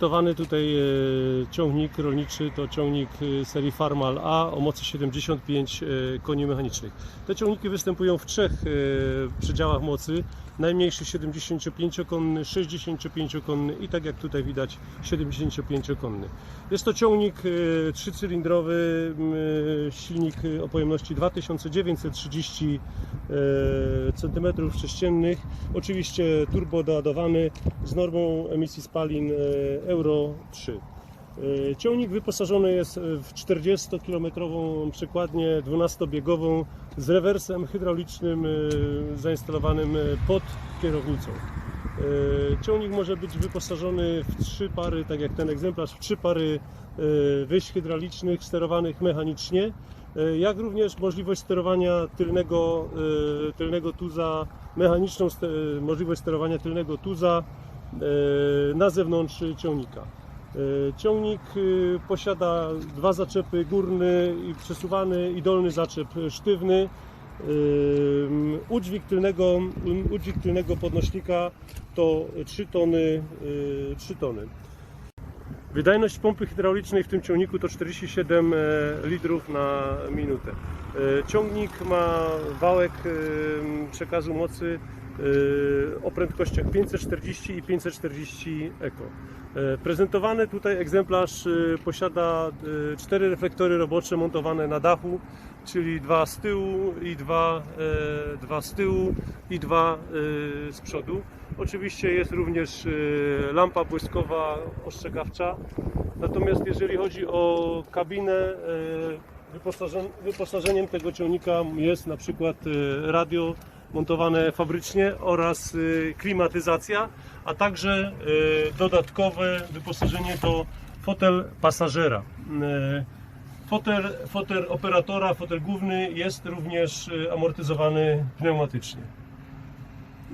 Towany tutaj e, ciągnik rolniczy to ciągnik e, serii Farmal A o mocy 75 e, koni mechanicznych. Te ciągniki występują w trzech przedziałach mocy. Najmniejszy 75-konny, 65-konny i tak jak tutaj widać 75-konny. Jest to ciągnik trzycylindrowy, silnik o pojemności 2930 cm3, oczywiście turbo doładowany z normą emisji spalin Euro 3. E, Ciągnik wyposażony jest w 40-kilometrową przekładnię 12-biegową z rewersem hydraulicznym e, zainstalowanym e, pod kierownicą. Ciągnik może być wyposażony w trzy pary, tak jak ten egzemplarz, w trzy pary wyjść hydraulicznych sterowanych mechanicznie, jak również możliwość sterowania tylnego, tylnego tuza, mechaniczną możliwość sterowania tylnego tuza na zewnątrz ciągnika. E, Ciągnik e, posiada dwa zaczepy, górny i przesuwany i dolny zaczep sztywny. Udźwig tylnego, udźwig tylnego podnośnika to 3 tony, y, 3 tony. Wydajność pompy hydraulicznej w tym ciągniku to 47 e, litrów na minutę. E, Ciągnik ma wałek e, przekazu mocy e, o prędkościach 540 i 540 eko. E, Prezentowany tutaj egzemplarz e, posiada e, cztery reflektory robocze montowane na dachu, czyli dwa z tyłu i dwa, e, dwa z tyłu i dwa z przodu. Oczywiście jest również lampa błyskowa ostrzegawcza. Natomiast jeżeli chodzi o kabinę, e, wyposażen- wyposażeniem tego ciągnika jest na przykład radio montowane fabrycznie oraz e, klimatyzacja, a także e, dodatkowe wyposażenie to fotel pasażera. E, Fotel, fotel operatora, fotel główny jest również amortyzowany pneumatycznie.